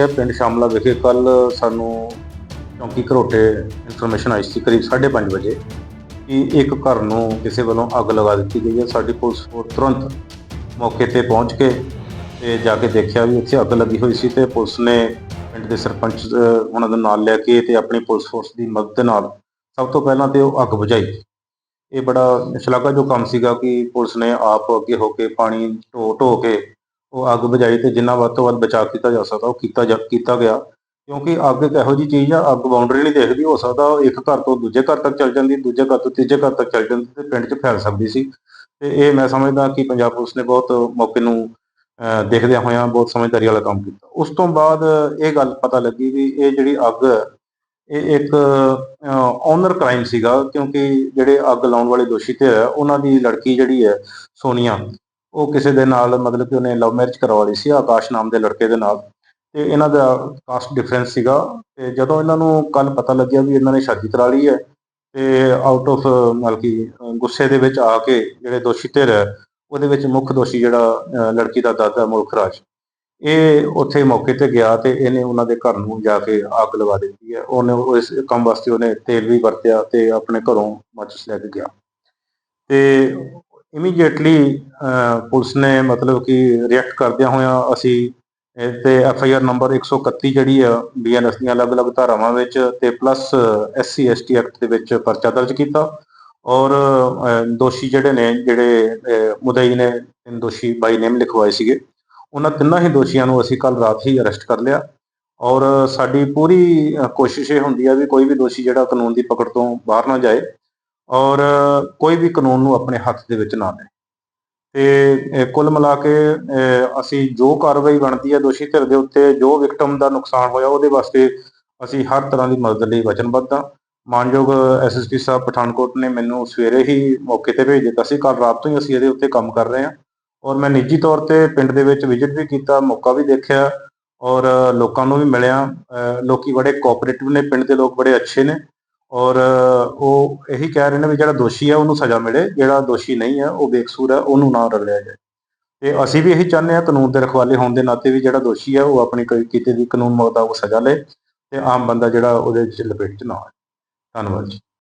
ਇਹ ਪਿੰਡ ਸ਼ਾਮਲਾ ਵਿਖੇ ਕੱਲ ਸਾਨੂੰ ਚੌਂਕੀ ਘਰੋਟੇ ਇਨਫੋਰਮੇਸ਼ਨ ਆਈ ਸੀ ਕਰੀਬ 5:30 ਵਜੇ ਕਿ ਇੱਕ ਘਰ ਨੂੰ ਕਿਸੇ ਵੱਲੋਂ ਅੱਗ ਲਗਾ ਦਿੱਤੀ ਗਈ ਹੈ। ਸਾਡੀ ਪੁਲਿਸ ਫੋਰਸ ਤੁਰੰਤ ਮੌਕੇ ਤੇ ਪਹੁੰਚ ਕੇ ਤੇ ਜਾ ਕੇ ਦੇਖਿਆ ਵੀ ਉੱਥੇ ਅੱਗ ਲੱਗੀ ਹੋਈ ਸੀ ਤੇ ਪੁਲਿਸ ਨੇ ਪਿੰਡ ਦੇ ਸਰਪੰਚ ਉਹਨਾਂ ਦਾ ਨਾਲ ਲੈ ਕੇ ਤੇ ਆਪਣੀ ਪੁਲਿਸ ਫੋਰਸ ਦੀ ਮਦਦ ਨਾਲ ਸਭ ਤੋਂ ਪਹਿਲਾਂ ਤੇ ਉਹ ਅੱਗ ਬੁਝਾਈ। ਇਹ ਬੜਾ ਸ਼ਲਾਘਾਯੋਗ ਕੰਮ ਸੀਗਾ ਕਿ ਪੁਲਿਸ ਨੇ ਆਪ ਅੱਗੇ ਹੋ ਕੇ ਪਾਣੀ ਢੋ ਢੋ ਕੇ ਉਹ ਅੱਗ ਬੁਝਾਈ ਤੇ ਜਿੰਨਾ ਵੱਧ ਤੋਂ ਵੱਧ ਬਚਾਅ ਕੀਤਾ ਜਾ ਸਕਦਾ ਉਹ ਕੀਤਾ ਜਾ ਕੀਤਾ ਗਿਆ। ਕਿਉਂਕਿ ਅੱਗ ਇੱਕ ਇਹੋ ਜਿਹੀ ਚੀਜ਼ ਆ ਅੱਗ ਬਾਉਂਡਰੀ ਨਹੀਂ ਦੇਖਦੀ ਹੋ ਸਕਦਾ ਇੱਕ ਘਰ ਤੋਂ ਦੂਜੇ ਘਰ ਤੱਕ ਚੱਲ ਜਾਂਦੀ ਦੂਜੇ ਘਰ ਤੋਂ ਤੀਜੇ ਘਰ ਤੱਕ ਚੱਲ ਜਾਂਦੀ ਤੇ ਪਿੰਡ 'ਚ ਫੈਲ ਸਕਦੀ ਸੀ। ਤੇ ਇਹ ਮੈਂ ਸਮਝਦਾ ਕਿ ਪੰਜਾਬ ਪੁਲਿਸ ਨੇ ਬਹੁਤ ਮੌਕੇ ਨੂੰ ਦੇਖਦਿਆਂ ਹੋਇਆਂ ਬਹੁਤ ਸਮਝਦਾਰੀ ਵਾਲਾ ਕੰਮ ਕੀਤਾ। ਉਸ ਤੋਂ ਬਾਅਦ ਇਹ ਗੱਲ ਪਤਾ ਲੱਗੀ ਵੀ ਇਹ ਜਿਹੜੀ ਅੱਗ ਹੈ, ਇਹ ਇੱਕ ਓਨਰ ਕ੍ਰਾਈਮ ਸੀਗਾ ਕਿਉਂਕਿ ਜਿਹੜੇ ਅੱਗ ਲਾਉਣ ਵਾਲੇ ਦੋਸ਼ੀ ਤੇ ਹੈ ਉਹਨਾਂ ਦੀ ਲੜਕੀ ਜਿਹੜੀ ਹੈ ਸੋਨੀਆ। ਉਹ ਕਿਸੇ ਦੇ ਨਾਲ ਮਤਲਬ ਕਿ ਉਹਨੇ ਲਵ ਮੈਰਿਜ ਕਰਵਾ ਲਈ ਸੀ, ਆਕਾਸ਼ ਨਾਮ ਦੇ ਲੜਕੇ ਦੇ ਨਾਲ। ਤੇ ਇਹਨਾਂ ਦਾ ਕਾਸਟ ਡਿਫਰੈਂਸ ਸੀਗਾ। ਤੇ ਜਦੋਂ ਇਹਨਾਂ ਨੂੰ ਕੱਲ ਪਤਾ ਲੱਗਿਆ ਵੀ ਇਹਨਾਂ ਨੇ ਸ਼ਾਦੀ ਕਰਾ ਲਈ ਹੈ, ਤੇ ਆਊਟ ਆਫ ਮਤਲਬ ਕਿ, ਗੁੱਸੇ ਦੇ ਵਿੱਚ ਆ ਕੇ ਜਿਹੜੇ ਦੋਸ਼ੀ ਧਿਰ ਹੈ, ਉਹਦੇ ਵਿੱਚ ਮੁੱਖ ਦੋਸ਼ੀ ਜਿਹੜਾ ਲੜਕੀ ਦਾ ਦਾਦਾ ਮੁਲਖ ਰਾਜ। ਇਹ ਉੱਥੇ ਮੌਕੇ ਤੇ ਗਿਆ ਤੇ ਇਹਨੇ ਉਹਨਾਂ ਦੇ ਘਰ ਨੂੰ ਜਾ ਕੇ ਆਗ ਲਗਾ ਦਿੱਤੀ ਹੈ। ਉਹਨੇ ਇਸ ਕੰਮ ਵਾਸਤੇ ਉਹਨੇ ਤੇਲ ਵੀ ਵਰਤਿਆ ਤੇ ਆਪਣੇ ਘਰੋਂ ਮਾਚਿਸ ਲੈ ਕੇ ਗਿਆ। ਤੇ ਇਮੀਡੀਏਟਲੀ ਪੁਲਿਸ ਨੇ ਮਤਲਬ ਕਿ ਰਿਐਕਟ ਕਰਦਿਆਂ ਹੋਇਆਂ ਅਸੀਂ ਇਹ ਤੇ ਐਫ ਆਈ ਆਰ ਨੰਬਰ 131 ਜਿਹੜੀ ਆ ਬੀਐਨਐਸ ਦੀਆਂ ਅਲੱਗ-ਅਲੱਗ ਧਾਰਾਵਾਂ ਵਿੱਚ ਤੇ ਪਲੱਸ ਐਸਸੀ ਐਸਟੀ ਐਕਟ ਦੇ ਵਿੱਚ ਪਰਚਾ ਦਰਜ ਕੀਤਾ। ਔਰ ਦੋਸ਼ੀ ਜਿਹੜੇ ਨੇ ਜਿਹੜੇ ਅਹ, ਮੁਦਈ ਨੇ ਤਿੰਨ ਦੋਸ਼ੀ ਬਾਈ ਨੇਮ ਲਿਖਵਾਏ ਸੀਗੇ ਉਹਨਾਂ ਤਿੰਨਾਂ ਹੀ ਦੋਸ਼ੀਆਂ ਨੂੰ ਅਸੀਂ ਕੱਲ ਰਾਤ ਹੀ ਅਰੈਸਟ ਕਰ ਲਿਆ। ਔਰ ਸਾਡੀ ਪੂਰੀ ਕੋਸ਼ਿਸ਼ ਇਹ ਹੁੰਦੀ ਆ ਵੀ ਕੋਈ ਵੀ ਦੋਸ਼ੀ ਜਿਹੜਾ ਕਾਨੂੰਨ ਦੀ ਪਕੜ ਤੋਂ ਬਾਹਰ ਨਾ ਜਾਏ। ਔਰ ਕੋਈ ਵੀ ਕਾਨੂੰਨ ਨੂੰ ਆਪਣੇ ਹੱਥ ਦੇ ਵਿੱਚ ਨਾ ਲਏ ਤੇ ਕੁੱਲ ਮਿਲਾ ਕੇ ਅਸੀਂ ਜੋ ਕਾਰਵਾਈ ਬਣਦੀ ਹੈ ਦੋਸ਼ੀ ਧਿਰ ਦੇ ਉੱਤੇ ਜੋ ਵਿਕਟਮ ਦਾ ਨੁਕਸਾਨ ਹੋਇਆ ਉਹਦੇ ਵਾਸਤੇ ਅਸੀਂ ਹਰ ਤਰ੍ਹਾਂ ਦੀ ਮਦਦ ਲਈ ਵਚਨਬੱਧ ਹਾਂ। ਮਾਨਯੋਗ ਐਸਐਸਪੀ ਸਾਹਿਬ ਪਠਾਨਕੋਟ ਨੇ ਮੈਨੂੰ ਸਵੇਰੇ ਹੀ ਮੌਕੇ ਤੇ ਭੇਜ ਦਿੱਤਾ ਸੀ। ਕੱਲ ਰਾਤ ਤੋਂ ਹੀ ਅਸੀਂ ਇਹਦੇ ਉੱਤੇ ਕੰਮ ਕਰ ਰਹੇ ਹਾਂ। ਔਰ ਮੈਂ ਨਿੱਜੀ ਤੌਰ ਤੇ ਪਿੰਡ ਦੇ ਵਿੱਚ ਵਿਜ਼ਿਟ ਵੀ ਕੀਤਾ ਮੌਕਾ ਵੀ ਦੇਖਿਆ ਔਰ ਲੋਕਾਂ ਨੂੰ ਵੀ ਮਿਲਿਆ। ਅਹ, ਲੋਕੀ ਬੜੇ ਕੋਆਪਰੇਟਿਵ ਨੇ ਪਿੰਡ ਦੇ ਲੋਕ ਬੜੇ ਅੱਛੇ ਨੇ। ਔਰ ਉਹ ਇਹੀ ਕਹਿ ਰਹੇ ਨੇ ਵੀ ਜਿਹੜਾ ਦੋਸ਼ੀ ਹੈ ਉਹਨੂੰ ਸਜ਼ਾ ਮਿਲੇ। ਜਿਹੜਾ ਦੋਸ਼ੀ ਨਹੀਂ ਹੈ ਉਹ ਬੇਕਸੂਰ ਹੈ ਉਹਨੂੰ ਨਾ ਰਗੜਿਆ ਜਾਏ। ਤੇ ਅਸੀਂ ਵੀ ਇਹੀ ਚਾਹੁੰਦੇ ਹਾਂ ਕਾਨੂੰਨ ਦੇ ਰਖਵਾਲੇ ਹੋਣ ਦੇ ਨਾਤੇ ਵੀ ਜਿਹੜਾ ਦੋਸ਼ੀ ਹੈ ਉਹ ਆਪਣੀ ਕੋਈ ਕੀਤੇ ਦੀ ਕਾਨੂੰਨ ਮੁਤਾਬਕ ਸਜ਼ਾ ਲਏ ਤੇ ਆਮ ਬੰਦਾ ਜਿਹੜਾ ਉਹਦੇ ਵਿੱਚ ਲਪੇਟ ਚ ਨਾ ਆਏ। ਧੰਨਵਾਦ ਜੀ।